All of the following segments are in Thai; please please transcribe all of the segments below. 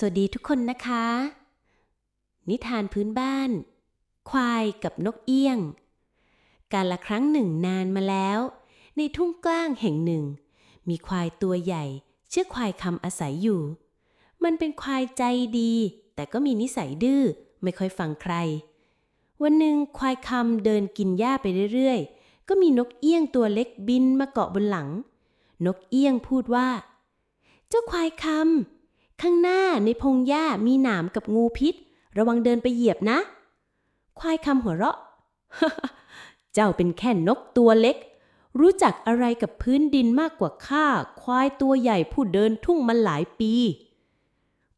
สวัสดีทุกคนนะคะ นิทานพื้นบ้าน ควายกับนกเอี้ยง การละครั้งหนึ่งนานมาแล้ว ในทุ่งกล้างแห่งหนึ่ง มีควายตัวใหญ่ ชื่อควายคำอาศัยอยู่ มันเป็นควายใจดี แต่ก็มีนิสัยดื้อไม่ค่อยฟังใคร วันหนึ่งควายคำเดินกินหญ้าไปเรื่อยๆ ก็มีนกเอี้ยงตัวเล็กบินมาเกาะบนหลัง นกเอี้ยงพูดว่า เจ้าควายคำ ข้างหน้าในพงหญ้ามีหนามกับงูพิษ ระวังเดินไปเหยียบนะ ควายคำหัวเราะ เจ้าเป็นแค่นกตัวเล็ก รู้จักอะไรกับพื้นดินมากกว่าข้า ควายตัวใหญ่ผู้เดินทุ่งมาหลายปี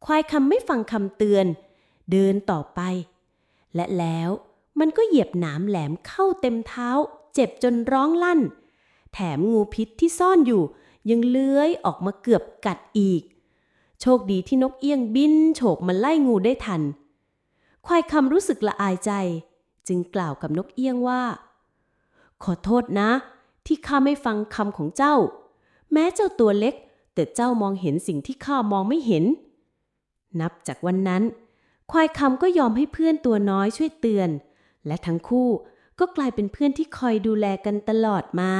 ควายคำไม่ฟังคำเตือน เดินต่อไป และแล้วมันก็เหยียบหนามแหลมเข้าเต็มเท้า เจ็บจนร้องลั่น แถมงูพิษที่ซ่อนอยู่ ยังเลื้อยออกมาเกือบกัดอีก โชคดีที่นกเอี้ยงบินโฉบมาไล่งูได้ทัน ควายคำรู้สึกละอายใจ จึงกล่าวกับนกเอี้ยงว่า ขอโทษนะ ที่ข้าไม่ฟังคำของเจ้า แม้เจ้าตัวเล็ก แต่เจ้ามองเห็นสิ่งที่ข้ามองไม่เห็น นับจากวันนั้น ควายคำก็ยอมให้เพื่อนตัวน้อยช่วยเตือน และทั้งคู่ก็กลายเป็นเพื่อนที่คอยดูแลกันตลอดมา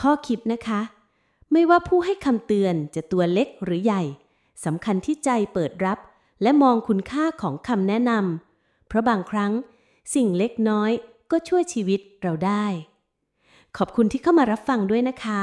ข้อคิดนะคะ ไม่ว่าผู้ให้คำเตือนจะตัวเล็กหรือใหญ่สำคัญที่ใจเปิดรับ และมองคุณค่าของคำแนะนำเพราะบางครั้ง สิ่งเล็กน้อยก็ช่วยชีวิตเราได้ ขอบคุณที่เข้ามารับฟังด้วยนะคะ